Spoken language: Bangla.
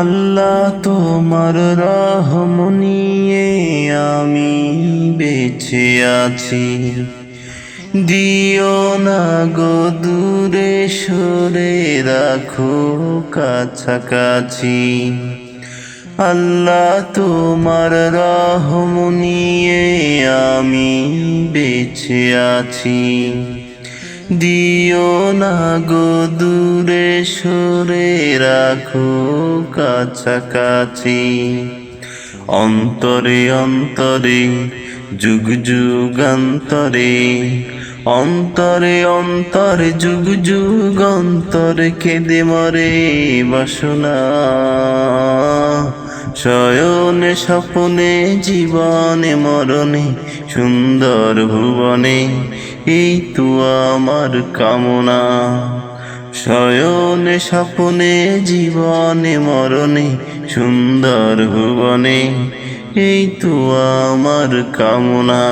আল্লাহ তোমার রহম নিয়ে আমি বেঁচে আছি। দিও না গো দূরে সরে, রাখো কাছাকাছি। আল্লাহ তোমার রহম নিয়ে আমি বেঁচে আছি। দিও না গো দূরে সরে, রাখো কাছাকাছি। অন্তরে অন্তরে, যুগ যুগান্তরে। অন্তরে অন্তরে, যুগ যুগ অন্তরে কেঁদে মরে বাসনা। শয়নে স্বপনে, জীবনে, মরণে, সুন্দর ভুবনে এই তো আমার কামনা। শয়নে স্বপনে জীবনে মরণে সুন্দর ভুবনে এই তো আমার কামনা।